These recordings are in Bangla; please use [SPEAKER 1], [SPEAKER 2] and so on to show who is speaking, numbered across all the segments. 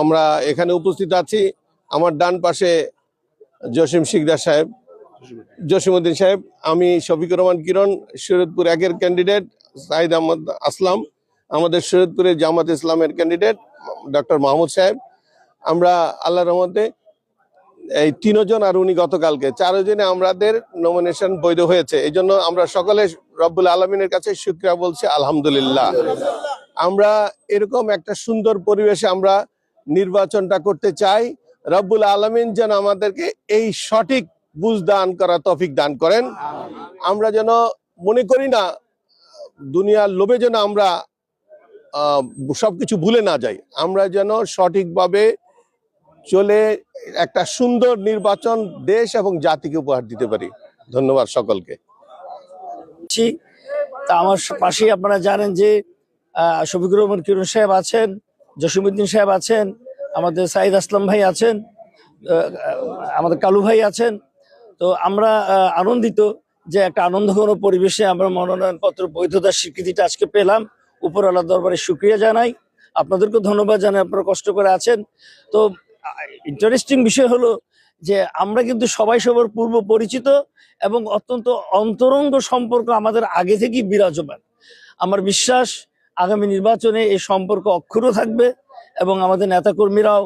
[SPEAKER 1] আমরা এখানে উপস্থিত আছি। আমার ডান পাশে জসিম শিকদার সাহেব। জসিমউদ্দিন সাহেব, আমি শফিকুর রহমান কিরণ, শরীয়তপুর একের ক্যান্ডিডেট সাইদ আহমদ আসলাম, আমাদের শরীয়তপুরের জামাত ইসলামের ক্যান্ডিডেট ডক্টর মাহমুদ সাহেব। আমরা আল্লাহ রহমতে এই তিনজন আর উনি গতকালকে, চারজনে আমাদের নমিনেশন বৈধ হয়েছে। এই জন্য আমরা সকলে রব্বুল আলমিনের কাছে শুক্রিয়া বলছি, আলহামদুলিল্লাহ। আমরা এরকম একটা সুন্দর পরিবেশে আমরা নির্বাচনটা করতে চাই। রব্বুল আলমিন যেন আমাদেরকে এই সঠিক বুঝ দান করা তফিক দান করেন। আমরা যেন মনে করি না দুনিয়ার লোভে যেন আমরা আহ, সবকিছু ভুলে না যাই। আমরা যেন সঠিকভাবে চলে একটা সুন্দর নির্বাচন দেশ এবং জাতিকে উপহার দিতে পারি। ধন্যবাদ সকলকে।
[SPEAKER 2] করছি তা আমার পাশেই আপনারা জানেন যে শফিকুর রহমান কিরণ সাহেব আছেন। জসিমুদ্দিন সাহেব আছেন, আমাদের সাইদ আসলাম ভাই আছেন আমাদের কালু ভাই আছেন। তো আমরা আনন্দিত যে একটা আনন্দঘন পরিবেশে আমরা মনোনয়নপত্র, বৈধতার স্বীকৃতিটা আজকে পেলাম। উপর উপরওয়ালা দরবারে সুক্রিয়া জানাই। আপনাদেরকেও ধন্যবাদ জানাই, আপনারা কষ্ট করে আছেন। তো ইন্টারেস্টিং বিষয় হলো যে আমরা কিন্তু সবাই সবার পূর্ব পরিচিত এবং অত্যন্ত অন্তরঙ্গ সম্পর্ক আমাদের আগে থেকেই বিরাজমান। আমার বিশ্বাস আগামী নির্বাচনে এই সম্পর্ক অক্ষুণ্ণ থাকবে এবং আমাদের নেতাকর্মীরাও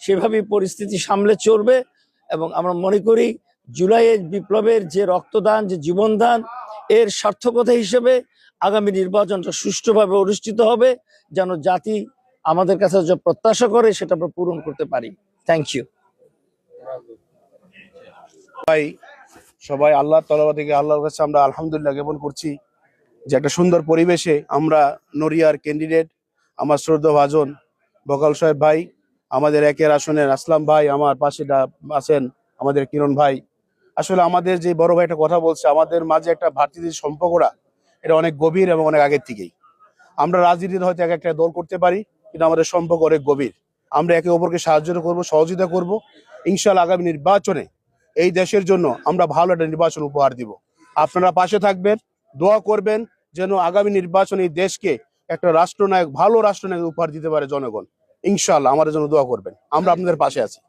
[SPEAKER 2] সেভাবেই পরিস্থিতি সামলে চলবে এবং আমরা মনে করি জুলাইয়ের বিপ্লবের যে রক্তদান, যে জীবনদান, এর সার্থকতা হিসেবে আগামী নির্বাচনটা সুষ্ঠুভাবে অনুষ্ঠিত হবে, যেন জাতি আমাদের কাছে যা প্রত্যাশা করে সেটা আমরা পূরণ করতে পারি। থ্যাংক ইউ
[SPEAKER 3] ভাই সবাই আল্লাহ তলবা থেকে আল্লাহর কাছে আমরা আলহামদুলিল্লাহ জ্ঞাপন করছি। যে একটা সুন্দর পরিবেশে আমরা নড়িয়ার ক্যান্ডিডেট আমার শ্রদ্ধা ভাজন বকাল সাহেব ভাই, আমাদের একের আসনের আসলাম ভাই, আমার পাশে আছেন আমাদের কিরণ ভাই। আসলে আমাদের যে বড় ভাই একটা কথা বলছে, আমাদের মাঝে একটা ভাতৃত্বের সম্পর্কটা, এটা অনেক গভীর এবং অনেক আগের থেকেই। আমরা রাজনীতিতে হয়তো এক একটা দল করতে পারি, কিন্তু আমাদের সম্পর্ক অনেক গভীর। আমরা একে অপরকে সাহায্য করব, সহযোগিতা করব। ইনশাল্লাহ আগামী নির্বাচনে এই দেশের জন্য আমরা ভালো একটা নির্বাচন উপহার দিব। আপনারা পাশে থাকবেন। দোয়া করবেন যেন আগামী নির্বাচনে দেশকে একটা রাষ্ট্রনায়ক, ভালো রাষ্ট্রনায়ক উপহার দিতে পারে জনগণ। ইনশাল্লাহ আমাদের জন্য দোয়া করবেন। আমরা আপনাদের পাশে আছি।